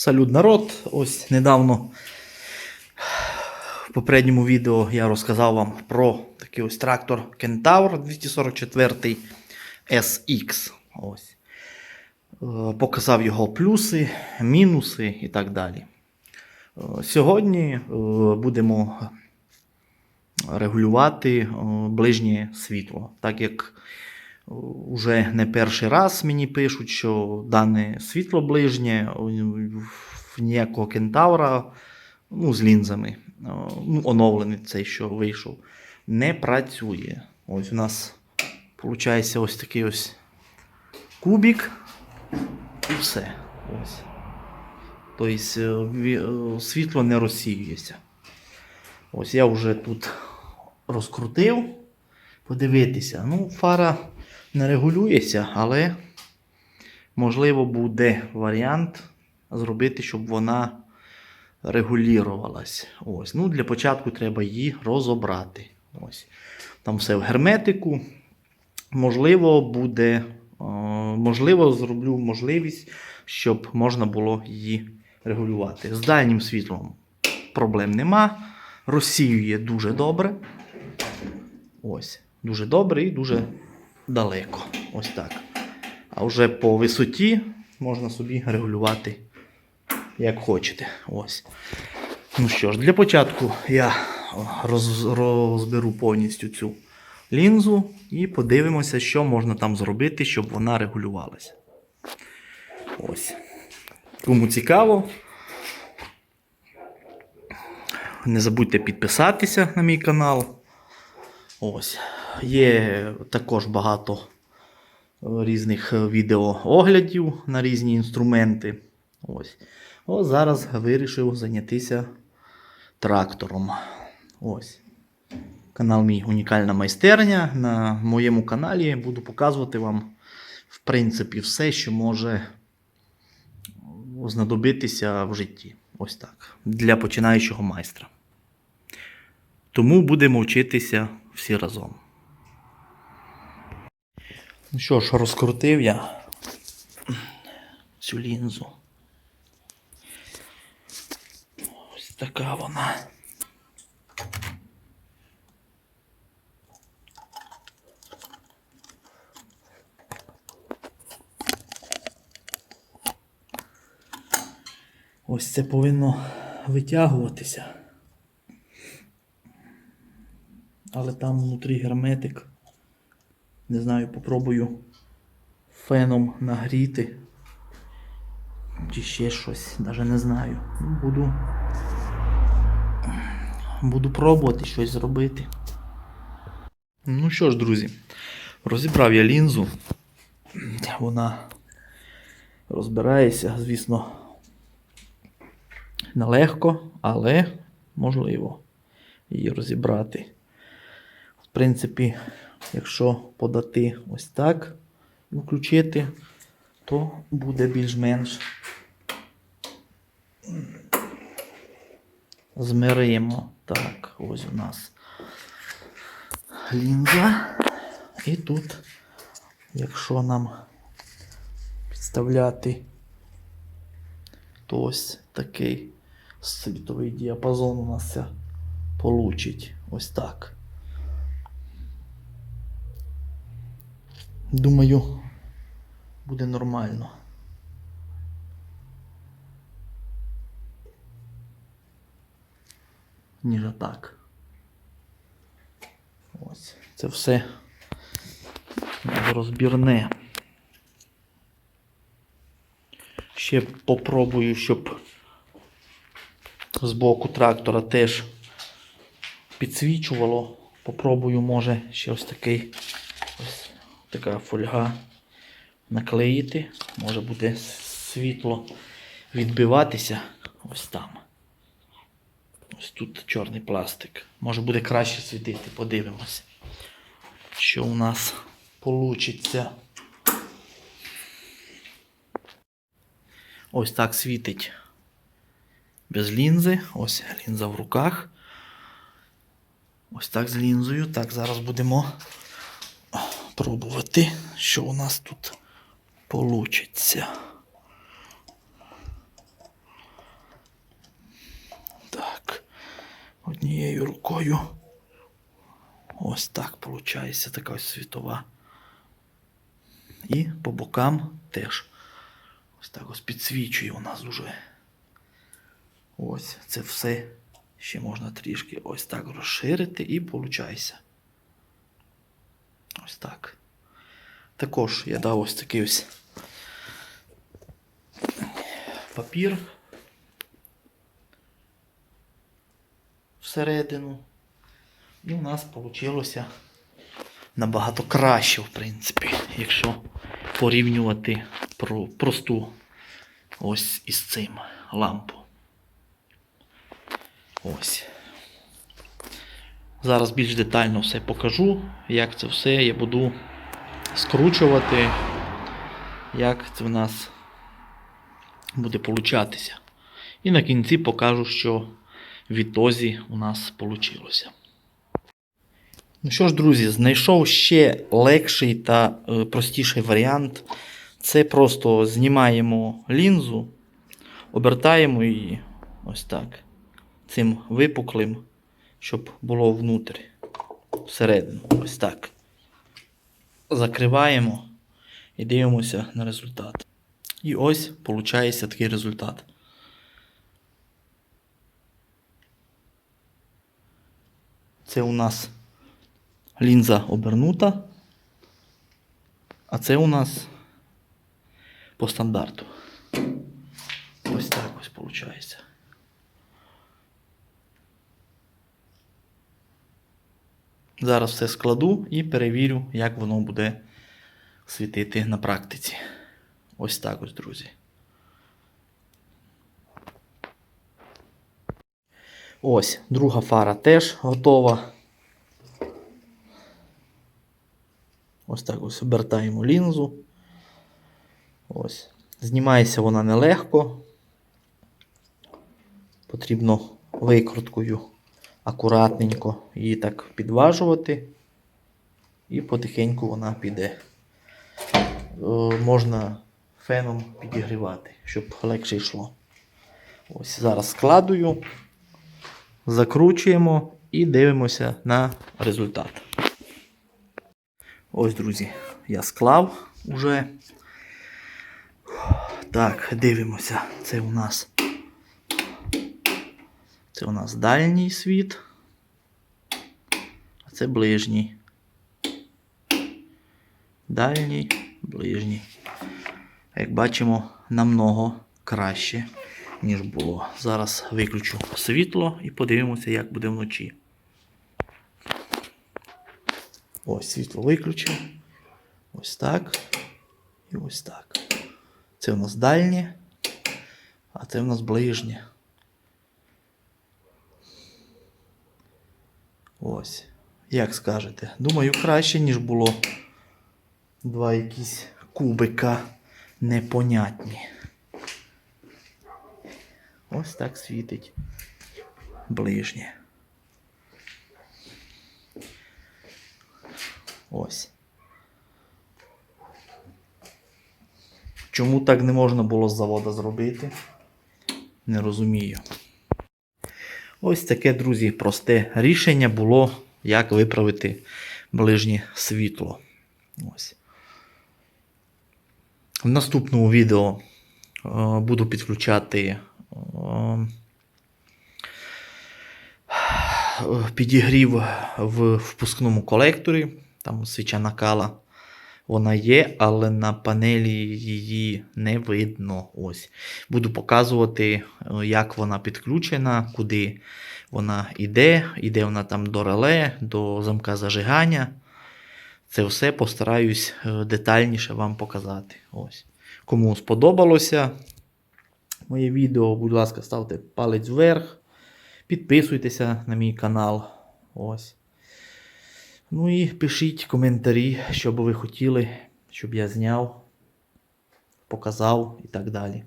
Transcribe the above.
Салют народ! Ось недавно в попередньому відео я розказав вам про такий ось трактор Kentaur 244 SX. Ось. Е, Показав його плюси, мінуси і так далі. Е, Сьогодні е, будемо регулювати ближнє світло, так як Уже не перший раз мені пишуть, що дане світло ближнє в ніякого кентавра ну, з лінзами, ну, оновлений цей, що вийшов, не працює. Ось у нас виходить ось такий ось кубік і все. Ось. Тобто е, е, світло не розсіюється. Ось я вже тут розкрутив. Подивитися. Ну, фара не регулюється, але можливо буде варіант зробити, щоб вона регулювалась. Ось. Ну, для початку треба її розібрати. Ось. Там все в герметику. Можливо, буде. е, Можливо, зроблю можливість, щоб можна було її регулювати. З дальнім світлом проблем нема. Розсіює дуже добре. Ось. Дуже добре і дуже далеко. Ось так. А вже по висоті можна собі регулювати як хочете. Ось. Ну що ж, для початку я роз, розберу повністю цю лінзу і подивимося, що можна там зробити, щоб вона регулювалася. Ось. Кому цікаво. Не забудьте підписатися на мій канал. Ось. Є також багато різних відеооглядів на різні інструменти. Ось. О, зараз вирішив зайнятися трактором. Ось. Канал мій унікальна майстерня. На моєму каналі буду показувати вам, в принципі, все, що може знадобитися в житті. Ось так. Для починаючого майстра. Тому будемо вчитися всі разом. Ну що ж, розкрутив я цю лінзу. Ось така вона. Ось це повинно витягуватися. Але там внутрі герметик. Не знаю, попробую феном нагріти. Чи ще щось, навіть не знаю. Буду. Буду пробувати щось зробити. Ну що ж, друзі, розібрав я лінзу. Вона розбирається, звісно, нелегко, але можливо її розібрати. В принципі, якщо подати ось так і включити, то буде більш-менш змиримо. Так, ось у нас лінза. І тут, якщо нам підставляти, то ось такий світовий діапазон у нас получить. Ось так. Думаю, буде нормально. Ніж так. Ось. Це все розбірне. Ще попробую, щоб з боку трактора теж підсвічувало. Попробую, може, ще ось такий така фольга наклеїти. Може буде світло відбиватися ось там. Ось тут чорний пластик. Може буде краще світити, подивимося. Що у нас вийде. Ось так світить без лінзи. Ось лінза в руках. Ось так з лінзою. Так, зараз будемо спробувати, що у нас тут вийде. Так, однією рукою. Ось так виходить, така ось світова. І по бокам теж. Ось так ось підсвічує у нас уже. Ось це все ще можна трішки ось так розширити і виходить. Ось так. Також я дав ось такий ось папір всередину. І у нас вийшло набагато краще, в принципі, якщо порівнювати просту ось із цим лампу. Ось. Зараз більш детально все покажу, як це все я буду скручувати, як це в нас буде получатися. І на кінці покажу, що в ітозі у нас вийшло. Ну що ж, друзі, знайшов ще легший та е, простіший варіант. Це просто знімаємо лінзу, обертаємо її ось так. Цим випуклим, щоб було внутрі. Всередину. Ось так. Закриваємо і дивимося на результат. І ось виходить такий результат. Це у нас лінза обернута, а це у нас по стандарту. Ось так ось виходить. Зараз все складу і перевірю, як воно буде світити на практиці. Ось так ось, друзі. Ось, друга фара теж готова. Ось так ось обертаємо лінзу. Ось. Знімається вона нелегко. Потрібно викруткою акуратненько її так підважувати. І потихеньку вона піде. Е, можна феном підігрівати, щоб легше йшло. Ось зараз складую, закручуємо і дивимося на результат. Ось, друзі, я склав уже. Так, дивимося. Це у нас. Це у нас дальній світ. А це ближній. Дальній, ближній. Як бачимо, намного краще, ніж було. Зараз виключу світло і подивимося, як буде вночі. Ось світло виключив. Ось так. І ось так. Це у нас дальнє, а це у нас ближнє. Ось. Як скажете? Думаю, краще, ніж було два якісь кубика непонятні. Ось так світить ближнє. Ось. Чому так не можна було з завода зробити? Не розумію. Ось таке, друзі, просте рішення було, як виправити ближнє світло. Ось. В наступному відео е, буду підключати е, підігрів в впускному колекторі. Там свіча накала. Вона є, але на панелі її не видно. Ось. Буду показувати, е, як вона підключена, куди вона йде, іде вона там до реле, до замка зажигання. Це все постараюсь е, детальніше вам показати. Ось. Кому сподобалося моє відео, будь ласка, ставте палець вверх, підписуйтеся на мій канал. Ось. Ну і пишіть коментарі, що би ви хотіли, щоб я зняв, показав і так далі.